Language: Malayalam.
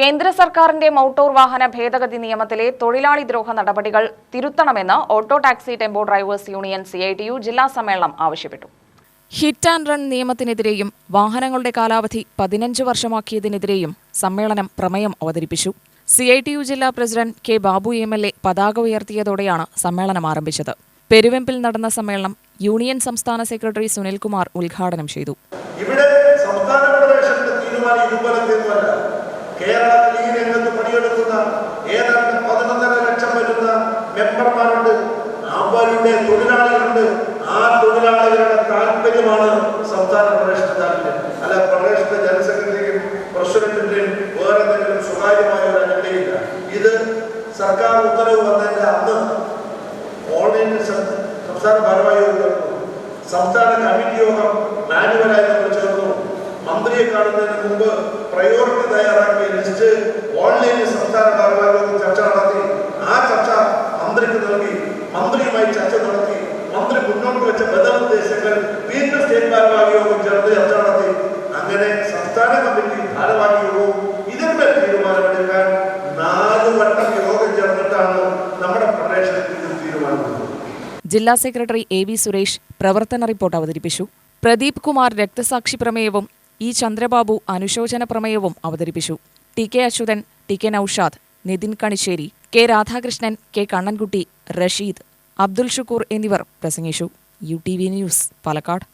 കേന്ദ്ര സർക്കാരിന്റെ മോട്ടോർ വാഹന ഭേദഗതി നിയമത്തിലെ തൊഴിലാളി ദ്രോഹ നടപടികൾ തിരുത്തണമെന്ന് auto taxi tempo drivers union C I T U ജില്ലാ സമ്മേളനം ആവശ്യപ്പെട്ടു. ഹിറ്റ് ആൻഡ് റൺ നിയമത്തിനെതിരെയും വാഹനങ്ങളുടെ കാലാവധി പതിനഞ്ച് വർഷമാക്കിയതിനെതിരെയും സമ്മേളനം പ്രമേയം അവതരിപ്പിച്ചു. സി ഐ ടി യു ജില്ലാ president K Babu M L A പതാക ഉയർത്തിയതോടെയാണ് സമ്മേളനം ആരംഭിച്ചത്. പെരുവെമ്പിൽ നടന്ന സമ്മേളനം യൂണിയൻ സംസ്ഥാന സെക്രട്ടറി സുനിൽകുമാർ ഉദ്ഘാടനം ചെയ്തു. ഇവിടെ സംസ്ഥാന ഫെഡറേഷന്റെ തീരുമാനം കേരളത്തിൽ ഈ രംഗത്ത് പണിയെടുക്കുന്ന ഏതാണ്ട് പതിനൊന്നര ലക്ഷം വരുന്ന മെമ്പർമാരുണ്ട്. അവരുടെ തൊഴിലാളികളുണ്ട്. ആ തൊഴിലാളികളുടെ താല്പര്യമാണ് സംസ്ഥാന ഫെഡറേഷന്റെ താല്പര്യം. അല്ല പ്രദേശത്തെ സെക്രട്ടറിയും പ്രസിഡന്റിന്റെയും വേറെ എന്തെങ്കിലും സ്വകാര്യമായ ഒരു അജണ്ടയില്ല ഇത് സർക്കാർ ഉത്തരവ് വന്നതിന്റെ അന്ന് ഓൺലൈനിൽ സംസ്ഥാന ഭാരവാഹി സംസ്ഥാന കമ്മിറ്റി യോഗം മാനുവലായി നമ്മൾ ചേർന്നു. മന്ത്രിയെ കാണുന്നതിന് മുമ്പ് പ്രയോറിറ്റി തയ്യാറാക്കിയ ലിസ്റ്റ് ഓൺലൈനിൽ സംസ്ഥാന ഭാരവാഹി യോഗം ചർച്ച നടത്തി. ആ ചർച്ച മന്ത്രിക്ക് നൽകി. മന്ത്രിയുമായി ചർച്ച നടത്തി. മന്ത്രി മുന്നോട്ട് വെച്ച ബദൽനിർദ്ദേശങ്ങൾ വീണ്ടും സ്റ്റേറ്റ് ഭാരവാഹി യോഗം ചേർന്ന് ചർച്ച നടത്തി. അങ്ങനെ സംസ്ഥാന കമ്മിറ്റി ഭാരവാഹി യോഗവും ഇതിന്മേൽ തീരുമാനമെടുക്കാൻ നാല് വട്ടം യോഗം ചേർന്നിട്ടാണ് നമ്മുടെ ഫെഡറേഷൻ ഇതിൽ തീരുമാനമെടുത്തത്. ജില്ലാ സെക്രട്ടറി എ വി സുരേഷ് പ്രവർത്തന റിപ്പോർട്ട് അവതരിപ്പിച്ചു. പ്രദീപ് കുമാർ രക്തസാക്ഷി പ്രമേയവും ഇ ചന്ദ്രബാബു അനുശോചന പ്രമേയവും അവതരിപ്പിച്ചു. T K Achuthan T K Noushad Nithin Kanisseri K Radhakrishnan K Kannankutty Rasheed Abdul Shukkur എന്നിവർ പ്രസംഗിച്ചു. U T V news Palakkad.